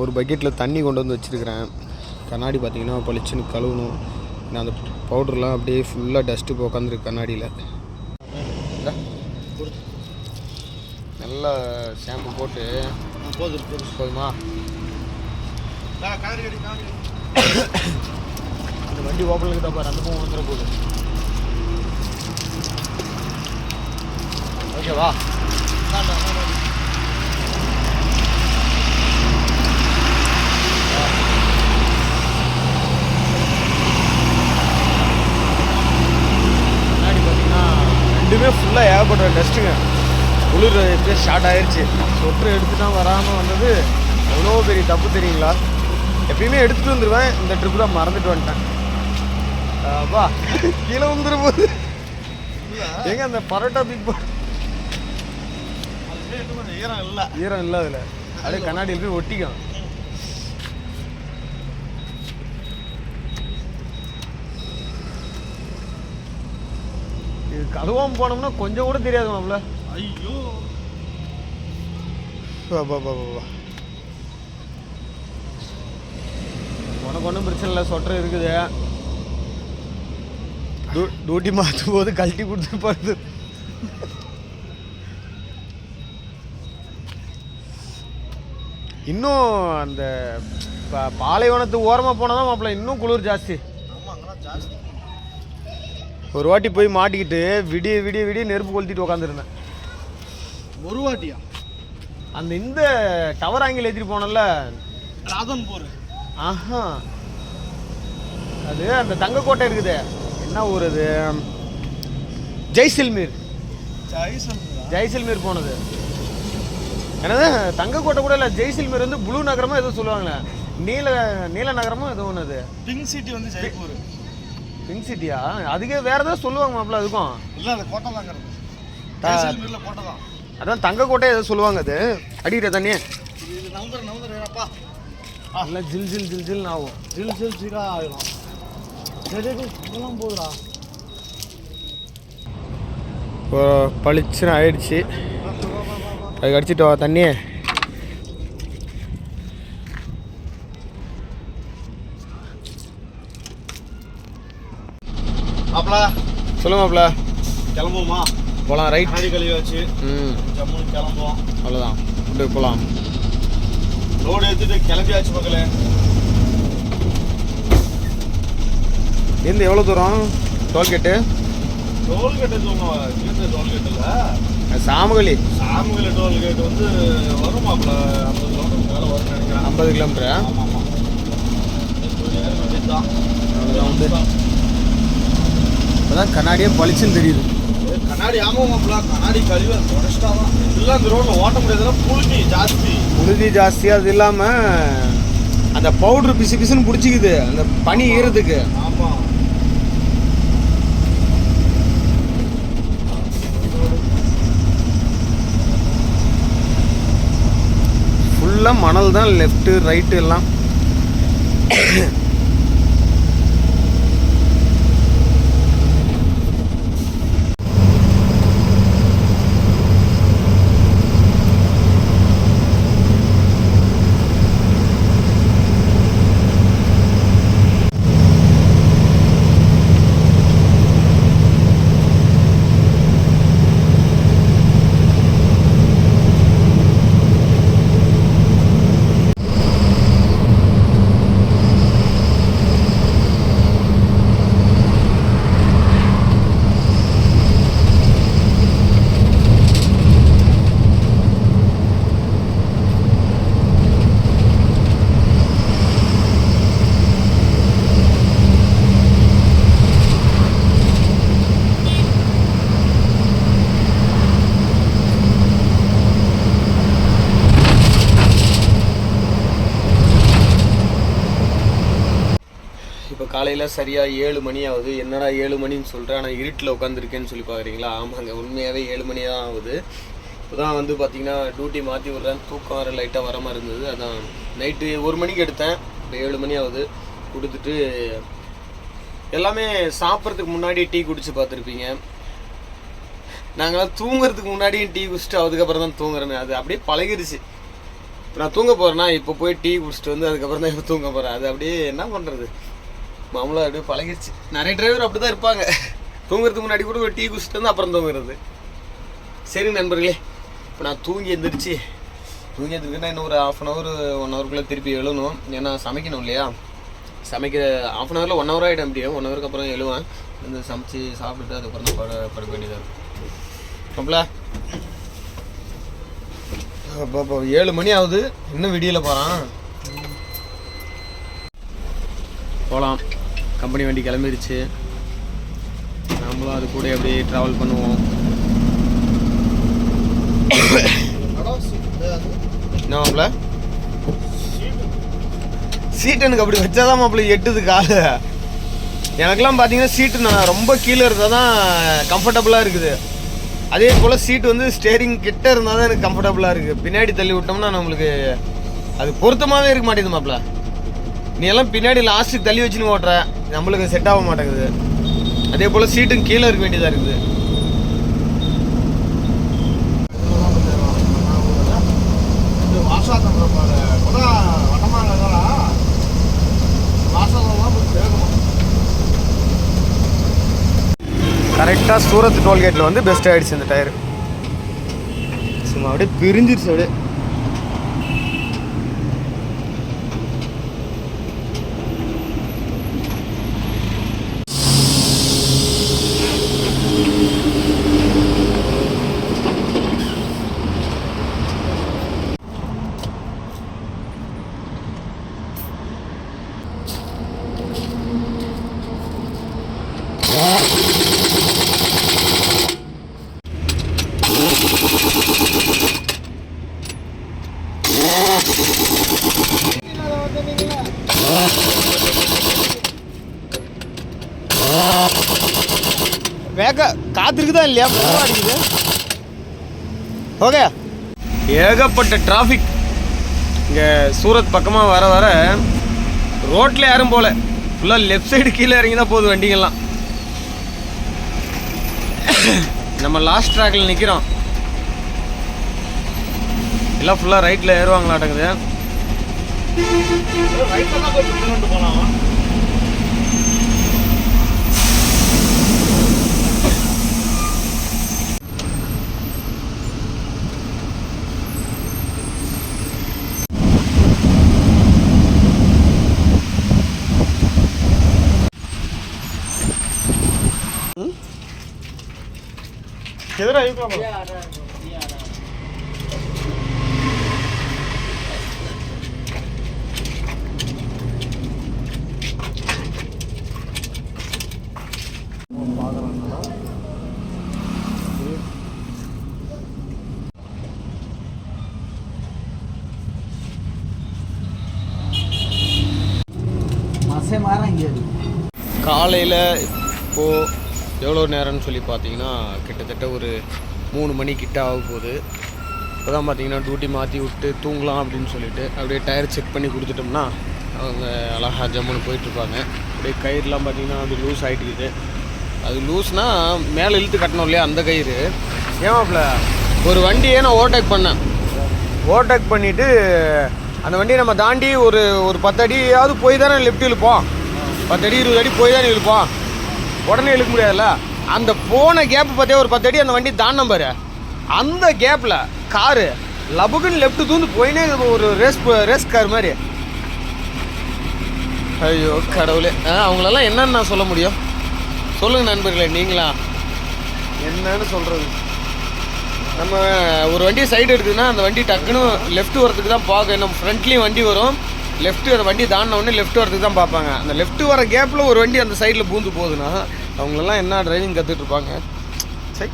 ஒரு பக்கெட்டில் தண்ணி கொண்டு வந்து வச்சுருக்கிறேன். கண்ணாடி பார்த்தீங்கன்னா பளிச்சுன்னு கழுவணும். நான் அந்த பவுடர்லாம் அப்படியே ஃபுல்லாக டஸ்ட்டு இப்போ உட்காந்துருக்கு கண்ணாடியில். நல்லா ஷாம்பு போட்டு. போதும்? போதுமா அந்த வண்டி ஓப்பனில் தான் பாரு அந்த பூ வந்துட போகுது ஓகேவா முன்னாடி பார்த்தீங்கன்னா ரெண்டுமே ஃபுல்லாக ஏகப்பட்ட டஸ்ட்டுங்க. குளிர் எப்படியே ஸ்டார்ட் ஆயிருச்சு. சொட்டர் எடுத்துட்டா வராமல் வந்தது. எவ்வளோ பெரிய தப்பு தெரியுங்களா? எப்பயுமே எடுத்துட்டு வந்துடுவேன் இந்த ட்ரிப் தான் மறந்துட்டு வந்துட்டேன். அப்பா கீழே வந்துட போகுது எங்க அந்த பரோட்டா தூக்கி போ ஈரம் இல்லை. ஈரம் இல்லை அதில். அப்படியே கண்ணாடியில் போய் ஒட்டிக்கும் இது கழுவாம போனோம்னா கொஞ்சம் கூட தெரியாது மாப்ள ஐயோ. உனக்கு ஒன்றும் பிரச்சனை இல்லை சொட்டர் இருக்குது. டூ- டியூட்டி மாற்றும் போது கழட்டி கொடுத்து போகிறது இன்னும் அந்த ப- பாலைவனத்து ஓரமாக போனால் தான் மாப்பிள்ள இன்னும் குளிர் ஜாஸ்தி. ஆமா அங்கெல்லாம் ஜாஸ்தி. ஒரு வாட்டி போய் மாட்டிக்கிட்டு விடிய விடிய விடிய நெருப்பு கொளுத்திட்டு உட்காந்துருந்தேன் ஒரு வாட்டியா? அந்த இந்த டவர் ஆங்கில் ஏற்றிட்டு போனோம்ல ராதன்பூர் ஆஹா. அது அந்த தங்கக்கோட்டை இருக்குது. என்ன ஊர் அது? ஜெய்சல்மீர். ஜெய்சல்மீரா? போனது. என்னது? தங்கக்கோட்டை கூட இல்லை ஜெய்சல்மீர் வந்து ப்ளூ நகரமா ஏதோ சொல்லுவாங்களே. நீல நீல நகரமோ ஏதோ ஒன்று அது. பிங்க் சிட்டி வந்து ஜெய்ப்பூர். பிங்க் சிட்டியா அதுக்கே வேற ஏதாவது சொல்லுவாங்க மாப்பிள்ள அதுக்கும். இல்ல அது கோட்டை தாங்கிறது கோட்டை தான். அதான் தங்கக்கோட்டை ஏதோ சொல்லுவாங்க அது. அடிக்கிற தண்ணி இது இது நம்பர் நம்பர் வேணாப்பா நல்லா ஜில் ஜில் ஜில் ஜில்னு ஆகும். ஜில் ஜில் ஜிகா ஆகிடும் இதெல்லாம் போதுடா. இப்போ பளிச்சுன்னு ஆயிடுச்சு. அதுக்கு அடிச்சிட்டு வா தண்ணி மாப்பிள சொல்லு மாப்பிள்ள கிளம்புவோமா? போகலாம் ரைட் கண்ணாடி கழுவி வச்சு ம். ஜம்முன்னு கிளம்புவோம். அவ்வளோதான் விட்டு போகலாம் லோடு எடுத்துட்டு கிளம்பியாச்சு மக்களே. இருந்து எவ்வளோ தூரம்? டோல்கேட்டு? டோல்கேட் இருந்து டோல்கேட் இல்ல. சாமகலி டோல்கேட் வந்து வரும் மாப்பிள. ஐம்பது கிலோமீட்டர் மேலே வரும்னு நினைக்கிறேன். ஐம்பது கிலோமீட்டரா? ஆமாம் ஆமாம் ஏற இப்போதான் கண்ணாடியே பளிச்சுன்னு தெரியுது. கண்ணாடி ஆமாம் மாப்பிள கண்ணாடி கழிவு தொடச்சிட்டா தான். இல்லை அந்த ரோட்டில் ஓட்ட முடியாதுன்னா புழுதி ஜாஸ்தி. உறுதி ஜாஸ்தி அது இல்லாமல் அந்த பவுட்ரு பிசு பிசுன்னு பிடிச்சிக்குது அந்த பனி ஈரத்துக்கு ஆமாம் ஃபுல்லாக மணல் தான் லெஃப்ட்டு ரைட்டு எல்லாம் இப்போ காலையில் சரியாக ஏழு மணி ஆகுது. என்னடா ஏழு மணின்னு சொல்கிறேன் ஆனால் இருட்டில் உட்காந்துருக்கேன்னு சொல்லி பார்க்குறீங்களா ஆமாங்க உண்மையாகவே ஏழு மணி தான் ஆகுது. இப்போ தான் வந்து பார்த்தீங்கன்னா டியூட்டி மாற்றி விட்றேன். தூக்கம் வர லைட்டாக வர மாதிரி இருந்தது. அதான் நைட்டு ஒரு மணிக்கு எடுத்தேன். இப்போ ஏழு மணி ஆகுது. கொடுத்துட்டு எல்லாமே சாப்பிட்றதுக்கு முன்னாடி டீ குடிச்சு பார்த்துருப்பீங்க நாங்களாம் தூங்குறதுக்கு முன்னாடியும் டீ குடிச்சிட்டு அதுக்கப்புறம் தான் தூங்குறேன் அது அப்படியே பழகிருச்சு. இப்போ நான் தூங்க போகிறேன்னா இப்போ போய் டீ குடிச்சிட்டு வந்து அதுக்கப்புறம் தான் இப்போ தூங்க போகிறேன் அது அப்படியே என்ன பண்ணுறது மாமூலாக அப்படியே பழகிடுச்சு நிறைய டிரைவர் அப்படி தான் இருப்பாங்க. தூங்குறதுக்கு முன்னாடி கூட ஒரு டீ குடிச்சிட்டு வந்து அப்புறம் தூங்குறது. சரி நண்பர்களே இப்போ நான் தூங்கி எழுந்திரிச்சு தூங்கி எந்திரிக்கன்னா இன்னும் ஒரு ஆஃப் அன் ஹவர் ஒன் ஹவருக்குள்ளே திருப்பி எழுணும் ஏன்னா சமைக்கணும் இல்லையா? சமைக்கிற ஆஃப் அன் ஹவரில் ஒன் ஹவர் ஆகிடும் முடியும். ஒன் ஹவருக்கு அப்புறம் எழுவேன். வந்து சமைச்சு சாப்பிட்டுட்டு அதுக்கப்புறம் தான் பட படுக்க வேண்டியதாக இருக்கும். அப்பல அப்போ அப்போ ஏழு மணி ஆகுது. இன்னும் விடியல போகிறான் போகலாம் கம்பெனி வண்டி கிளம்பிடுச்சு நாமளும் அது கூட அப்படியே ட்ராவல் பண்ணுவோம். என்ன மாப்பிள்ள சீட் எனக்கு அப்படி வச்சாதான் மாப்பிள்ள எட்டுது காலு. எனக்கெல்லாம் பார்த்தீங்கன்னா சீட்டு நான் ரொம்ப கீழே இருந்தால் தான் கம்ஃபர்டபுளாக இருக்குது. அதே போல் சீட் வந்து ஸ்டேரிங் கிட்ட இருந்தால் தான் எனக்கு கம்ஃபர்டபுளாக இருக்குது பின்னாடி தள்ளி விட்டோம்னா நம்மளுக்கு அது பொருத்தமாகவே இருக்க மாட்டேங்குது மாப்பிள்ள நீ எல்லாம் பின்னாடி லாஸ்ட்டுக்கு தள்ளி வச்சுன்னு ஓட்டுற நம்மளுக்கு செட் ஆக மாட்டேங்குது. அதே போல் சீட்டும் கீழே இருக்க வேண்டியதாக இருக்குது. கரெக்டாக சூரத் டோல்கேட்டில் வந்து பெஸ்ட் ஆகிடுச்சு இந்த டயர் சும்மா அப்படியே பிரிஞ்சிருச்சு அப்படியே. வேக காத்திருக்குதா இல்லையா? அடிக்குது. ஓகே. ஏகப்பட்ட டிராஃபிக் இங்கே சூரத் பக்கமாக வர வர ரோட்டில் யாரும் போகல ஃபுல்லாக லெஃப்ட் சைடு கீழே இறங்கி தான் போகுது வண்டிங்கெல்லாம் நம்ம லாஸ்ட் ட்ராக்ல நிற்கிறோம் எல்லாம் ஃபுல்லாக ரைட்டில் ஏறுவாங்களாட்டங்குது ரைட்டில் தான் போய் பிடிச்சிட்டு போகலாம் किधर आई क्लब मासे मारेंगे காலையில் இப்போது எவ்வளோ நேரம்னு சொல்லி பார்த்தீங்கன்னா கிட்டத்தட்ட ஒரு மூணு மணி கிட்ட ஆக போகுது. இப்போ தான் பார்த்தீங்கன்னா டியூட்டி மாற்றி விட்டு தூங்கலாம் அப்படின்னு சொல்லிட்டு அப்படியே டயர் செக் பண்ணி கொடுத்துட்டோம்னா அவங்க அழகா ஜம்முன்னு போயிட்டுருப்பாங்க. அப்படியே கயிறுலாம் பார்த்தீங்கன்னா அது லூஸ் ஆகிட்டுக்குது அது லூஸ்னால் மேலே இழுத்து கட்டணும் இல்லையா அந்த கயிறு. ஏமாப்ல ஒரு வண்டியை நான் ஓவர்டேக் பண்ணேன். ஓவர்டேக் பண்ணிவிட்டு அந்த வண்டியை நம்ம தாண்டி ஒரு ஒரு பத்து அடியாவது போய் தானே லெஃப்ட் இழுப்போம். பத்து அடி இருபது அடி போய் தானே இழுப்போம். உடனே இழுக்க முடியாதுல்ல? அந்த போன கேப் பார்த்தே ஒரு பத்து அடி அந்த வண்டி தான் பாரு. அந்த கேப்பில் காரு லபுக்குன்னு லெஃப்ட் தூந்து போயினே ஒரு ரேஸ் ரேஸ் கார் மாதிரி. ஐயோ கடவுளே. ஆ அவங்களெல்லாம் என்னன்னு நான் சொல்ல முடியும்? சொல்லுங்கள் நண்பர்களே நீங்களா? என்னன்னு சொல்கிறது நம்ம ஒரு வண்டி சைடு எடுக்குதுன்னா அந்த வண்டி டக்குன்னு லெஃப்ட் வரதுக்கு தான் பார்க்க நம்ம ஃப்ரண்ட்லேயும் வண்டி வரும். லெஃப்ட் அந்த வண்டி தாண்டின உடனே லெஃப்ட் வரதுக்கு தான் பார்ப்பாங்க. அந்த லெஃப்ட் வர கேப்பில் ஒரு வண்டி அந்த சைடில் பூந்து போகுதுன்னா அவங்களெல்லாம் என்ன டிரைவிங் கற்றுட்டு இருப்பாங்க? சரி